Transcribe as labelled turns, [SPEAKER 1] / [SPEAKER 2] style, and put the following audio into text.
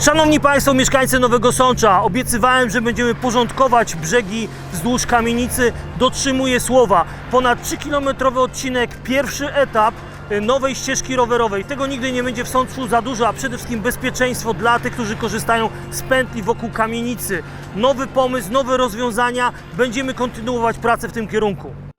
[SPEAKER 1] Szanowni Państwo, mieszkańcy Nowego Sącza, obiecywałem, że będziemy porządkować brzegi wzdłuż kamienicy. Dotrzymuję słowa. Ponad 3-kilometrowy odcinek, pierwszy etap y, nowej ścieżki rowerowej. Tego nigdy nie będzie w Sączu za dużo, a przede wszystkim bezpieczeństwo dla tych, którzy korzystają z pętli wokół kamienicy. Nowy pomysł, nowe rozwiązania. Będziemy kontynuować pracę w tym kierunku.